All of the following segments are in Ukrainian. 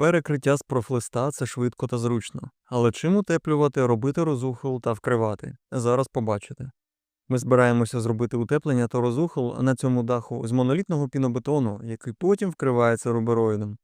Перекриття з профлиста це швидко та зручно. Але чим утеплювати, робити розухол та вкривати? Зараз побачите. Ми збираємося зробити утеплення та розухол на цьому даху з монолітного пінобетону, який потім вкривається рубероїдом.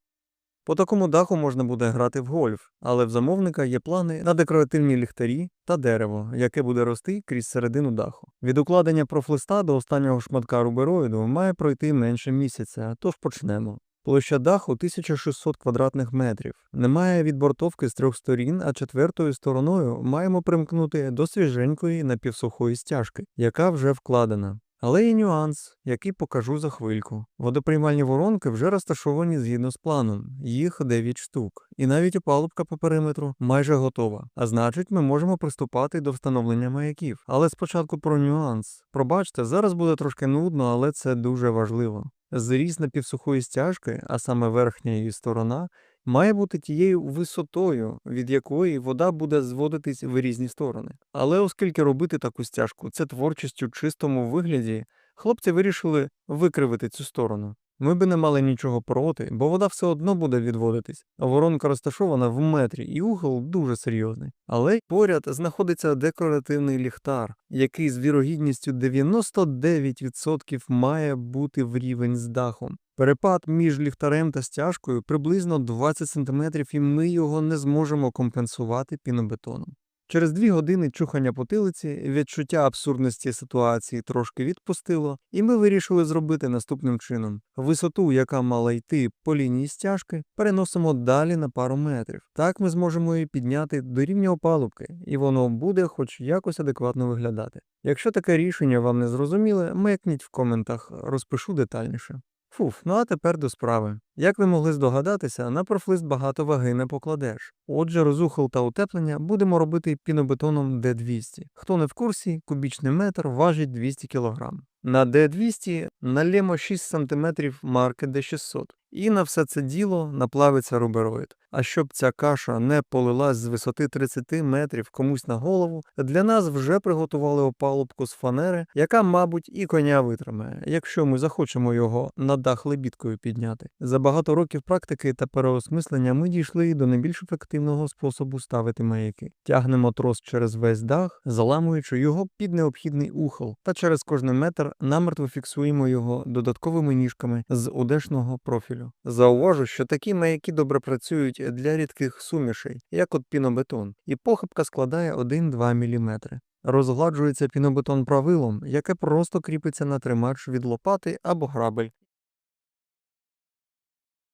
По такому даху можна буде грати в гольф, але в замовника є плани на декоративні ліхтарі та дерево, яке буде рости крізь середину даху. Від укладення профлиста до останнього шматка рубероїду має пройти менше місяця, тож почнемо. Площа даху 1600 квадратних метрів. Немає відбортовки з трьох сторін, а четвертою стороною маємо примкнути до свіженької напівсухої стяжки, яка вже вкладена. Але є нюанс, який покажу за хвильку. Водоприймальні воронки вже розташовані згідно з планом, їх 9 штук, і навіть опалубка по периметру майже готова. А значить, ми можемо приступати до встановлення маяків. Але спочатку про нюанс. Пробачте, зараз буде трошки нудно, але це дуже важливо. Зріз напівсухої стяжки, а саме верхня її сторона, має бути тією висотою, від якої вода буде зводитись в різні сторони. Але оскільки робити таку стяжку це творчість у чистому вигляді, хлопці вирішили викривити цю сторону. Ми би не мали нічого проти, бо вода все одно буде відводитись, а воронка розташована в метрі, і угол дуже серйозний. Але поряд знаходиться декоративний ліхтар, який з вірогідністю 99% має бути в рівень з дахом. Перепад між ліхтарем та стяжкою приблизно 20 см, і ми його не зможемо компенсувати пінобетоном. Через дві години чухання потилиці відчуття абсурдності ситуації трошки відпустило, і ми вирішили зробити наступним чином: висоту, яка мала йти по лінії стяжки, переносимо далі на пару метрів. Так ми зможемо її підняти до рівня опалубки, і воно буде хоч якось адекватно виглядати. Якщо таке рішення вам не зрозуміле, мекніть в коментах, розпишу детальніше. Фуф, ну а тепер до справи. Як ви могли здогадатися, на профлист багато ваги не покладеш. Отже, розухол та утеплення будемо робити пінобетоном D200. Хто не в курсі, кубічний метр важить 200 кг. На D200 налємо 6 см марки D600. І на все це діло наплавиться рубероїд. А щоб ця каша не полилась з висоти 30 метрів комусь на голову, для нас вже приготували опалубку з фанери, яка, мабуть, і коня витримає, якщо ми захочемо його на дах лебідкою підняти. За багато років практики та переосмислення ми дійшли до найбільш ефективного способу ставити маяки. Тягнемо трос через весь дах, заламуючи його під необхідний ухол, та через кожний метр намертво фіксуємо його додатковими ніжками з удешного профілю. Зауважу, що такі маяки добре працюють для рідких сумішей, як от пінобетон, і похибка складає 1-2 мм. Розгладжується пінобетон правилом, яке просто кріпиться на тримач від лопати або грабель,